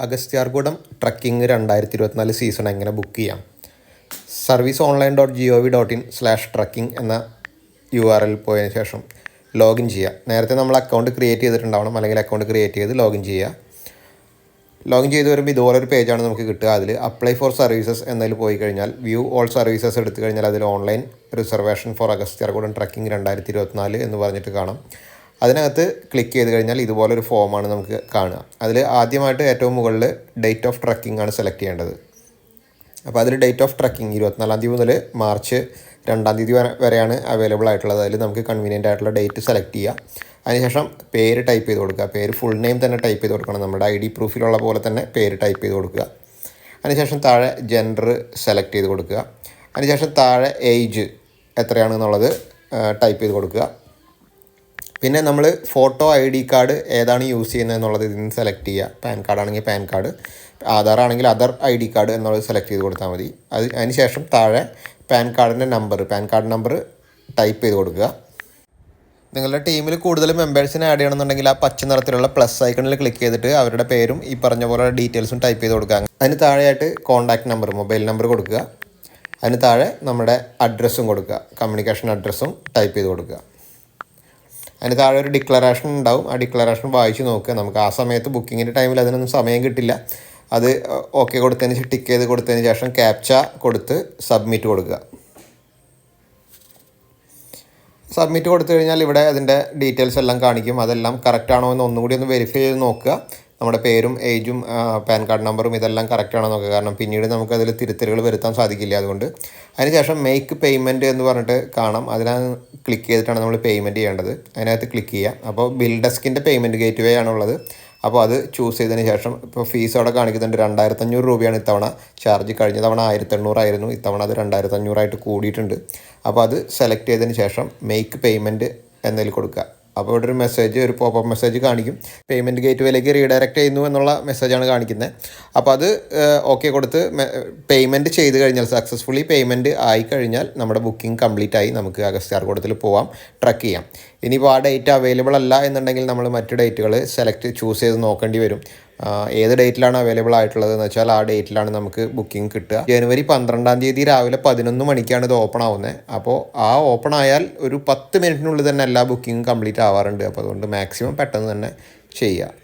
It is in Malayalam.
അഗസ്ത്യാർകൂടം ട്രക്കിംഗ് രണ്ടായിരത്തി ഇരുപത്തിനാല് സീസൺ എങ്ങനെ ബുക്ക് ചെയ്യാം? Service online dot G O V dot in slash trekking എന്ന യു ആർ എൽ പോയതിനു ശേഷം ലോഗിൻ ചെയ്യുക. നേരത്തെ നമ്മൾ അക്കൗണ്ട് ക്രിയേറ്റ് ചെയ്തിട്ടുണ്ടാവണം. അല്ലെങ്കിൽ അക്കൗണ്ട് ക്രിയേറ്റ് ചെയ്ത് ലോഗിൻ ചെയ്യുക. ലോഗിൻ ചെയ്ത് വരുമ്പോൾ ഇതുപോലെ ഒരു പേജാണ് നമുക്ക് കിട്ടുക. അതിൽ അപ്ലൈ ഫോർ സർവീസസ് എന്നതിൽ പോയി കഴിഞ്ഞാൽ വ്യൂ ഓൾ സർവീസസ് എടുത്തു കഴിഞ്ഞാൽ അതിൽ online reservation for Agasthyarkoodam trekking രണ്ടായിരത്തി ഇരുപത്തിനാല് എന്ന് പറഞ്ഞിട്ട് കാണാം. അതിനകത്ത് ക്ലിക്ക് ചെയ്ത് കഴിഞ്ഞാൽ ഇതുപോലൊരു ഫോമാണ് നമുക്ക് കാണുക. അതിൽ ആദ്യമായിട്ട് ഏറ്റവും മുകളിൽ ഡേറ്റ് ഓഫ് ട്രക്കിംഗ് ആണ് സെലക്ട് ചെയ്യേണ്ടത്. അപ്പോൾ അതിൽ ഡേറ്റ് ഓഫ് ട്രക്കിംഗ് ഇരുപത്തിനാലാം തീയതി മുതൽ മാർച്ച് രണ്ടാം തീയതി വരെ വരെയാണ് അവൈലബിൾ ആയിട്ടുള്ളത്. അതിൽ നമുക്ക് കൺവീനിയന്റ് ആയിട്ടുള്ള ഡേറ്റ് സെലക്ട് ചെയ്യുക അതിനുശേഷം പേര് ടൈപ്പ് ചെയ്ത് കൊടുക്കുക. പേര് ഫുൾ നെയിം തന്നെ ടൈപ്പ് ചെയ്ത് കൊടുക്കണം. നമ്മുടെ ഐ ഡി പ്രൂഫിലുള്ള പോലെ തന്നെ പേര് ടൈപ്പ് ചെയ്ത് കൊടുക്കുക. അതിനുശേഷം താഴെ ജെൻഡർ സെലക്ട് ചെയ്ത് കൊടുക്കുക. അതിനുശേഷം താഴെ ഏജ് എത്രയാണെന്നുള്ളത് ടൈപ്പ് ചെയ്ത് കൊടുക്കുക. പിന്നെ നമ്മൾ ഫോട്ടോ ഐ ഡി കാർഡ് ഏതാണ് യൂസ് ചെയ്യുന്നത് എന്നുള്ളത് ഇതിൽ നിന്ന് സെലക്ട് ചെയ്യുക. പാൻ കാർഡ് ആണെങ്കിൽ പാൻ കാർഡ് ആധാർ ആണെങ്കിൽ അതർ ഐ ഡി കാർഡ് എന്നുള്ളത് സെലക്ട് ചെയ്ത് കൊടുത്താൽ മതി. അത് അതിന് ശേഷം താഴെ പാൻ കാർഡിന്റെ number PAN card number type ചെയ്ത് കൊടുക്കുക. നിങ്ങളുടെ ടീമിൽ കൂടുതൽ മെമ്പേഴ്സിനെ ആഡ് ചെയ്യണമെന്നുണ്ടെങ്കിൽ ആ പച്ച നിറത്തിലുള്ള പ്ലസ് ഐക്കണിൽ ക്ലിക്ക് ചെയ്തിട്ട് അവരുടെ പേരും ഈ പറഞ്ഞ പോലെ ഡീറ്റെയിൽസും ടൈപ്പ് ചെയ്ത് കൊടുക്കുക. അതിന് താഴെയായിട്ട് കോൺടാക്ട് നമ്പർ മൊബൈൽ നമ്പർ കൊടുക്കുക. അതിന് താഴെ നമ്മുടെ അഡ്രസ്സും കൊടുക്കുക. കമ്മ്യൂണിക്കേഷൻ അഡ്രസ്സും ടൈപ്പ് ചെയ്ത് കൊടുക്കുക. അതിന് താഴെ ഒരു ഡിക്ലറേഷൻ ഉണ്ടാവും. ആ ഡിക്ലറേഷൻ വായിച്ച് നോക്കുക നമുക്ക് ആ സമയത്ത് ബുക്കിങ്ങിന്റെ ടൈമിൽ അതിനൊന്നും സമയം കിട്ടില്ല. അത് ഓക്കെ കൊടുത്തതിന് ടിക്ക് ചെയ്ത് കൊടുത്തതിന് ശേഷം ക്യാപ്ച കൊടുത്ത് സബ്മിറ്റ് കൊടുക്കുക. സബ്മിറ്റ് കൊടുത്തു കഴിഞ്ഞാൽ ഇവിടെ അതിന്റെ ഡീറ്റെയിൽസ് എല്ലാം കാണിക്കും. അതെല്ലാം കറക്റ്റ് ആണോ എന്ന് ഒന്നുകൂടി ഒന്ന് വെരിഫൈ ചെയ്ത് നോക്കുക. നമ്മുടെ പേരും ഏജും പാൻ കാർഡ് നമ്പറും ഇതെല്ലാം കറക്റ്റ് ആണോ നോക്കുക. കാരണം പിന്നീട് നമുക്ക് അതിൽ തിരുത്തലുകൾ വരുത്താൻ സാധിക്കില്ല. അതുകൊണ്ട് അതിനുശേഷം മേക്ക് പേയ്മെന്റ് എന്ന് പറഞ്ഞിട്ട് കാണാം. അതിനകത്ത് ക്ലിക്ക് ചെയ്തിട്ടാണ് നമ്മൾ പേയ്മെന്റ് ചെയ്യേണ്ടത്. അതിനകത്ത് ക്ലിക്ക് ചെയ്യുക. അപ്പോൾ ബിൽ ഡെസ്കിന്റെ പേയ്മെന്റ് ഗേറ്റ് വേ ആണുള്ളത്. അപ്പോൾ അത് ചൂസ് ചെയ്തതിന് ശേഷം ഇപ്പോൾ ഫീസ് അവിടെ കാണിക്കുന്നുണ്ട്. രണ്ടായിരത്തഞ്ഞൂറ് രൂപയാണ് ഇത്തവണ ചാർജ് കഴിഞ്ഞ തവണ ആയിരത്തെണ്ണൂറായിരുന്നു. ഇത്തവണ അത് രണ്ടായിരത്തഞ്ഞൂറായിട്ട് കൂടിയിട്ടുണ്ട്. അപ്പോൾ അത് സെലക്ട് ചെയ്തതിന് ശേഷം മേക്ക് പേയ്മെന്റ് എന്നതിൽ കൊടുക്കുക. അപ്പോൾ ഇവിടെ ഒരു മെസ്സേജ് ഒരു പോപ്പ് മെസ്സേജ് കാണിക്കും. പേയ്മെന്റ് ഗേറ്റ് വേയിലേക്ക് റീഡയറക്റ്റ് ചെയ്യുന്നു എന്നുള്ള മെസ്സേജാണ് കാണിക്കുന്നത്. അപ്പോൾ അത് ഓക്കെ കൊടുത്ത് പേയ്മെന്റ് ചെയ്ത് കഴിഞ്ഞാൽ സക്സസ്ഫുള്ളി പേയ്മെന്റ് ആയി കഴിഞ്ഞാൽ നമ്മുടെ ബുക്കിംഗ് കംപ്ലീറ്റ് ആയി നമുക്ക് അഗസ്റ്റ് ആർക്കൂടത്തിൽ പോവാം ട്രക്ക് ചെയ്യാം. ഇനിയിപ്പോൾ ആ ഡേറ്റ് അവൈലബിൾ അല്ല എന്നുണ്ടെങ്കിൽ നമ്മൾ മറ്റു ഡേറ്റുകൾ സെലക്ട് ചൂസ് ചെയ്ത് നോക്കേണ്ടി വരും. ഏത് ഡേറ്റിലാണ് അവൈലബിൾ ആയിട്ടുള്ളത് എന്ന് വെച്ചാൽ ആ ഡേറ്റിലാണ് നമുക്ക് ബുക്കിംഗ് കിട്ടുക. ജനുവരി പന്ത്രണ്ടാം തീയതി രാവിലെ പതിനൊന്ന് മണിക്കാണ് ഇത് ഓപ്പൺ ആവുന്നത് അപ്പോൾ ആ ഓപ്പൺ ആയാൽ ഒരു പത്ത് മിനിറ്റിനുള്ളിൽ തന്നെ എല്ലാ ബുക്കിങ്ങും കംപ്ലീറ്റ് ആവാറുണ്ട്. അപ്പോൾ അതുകൊണ്ട് മാക്സിമം പെട്ടെന്ന് തന്നെ ചെയ്യുക.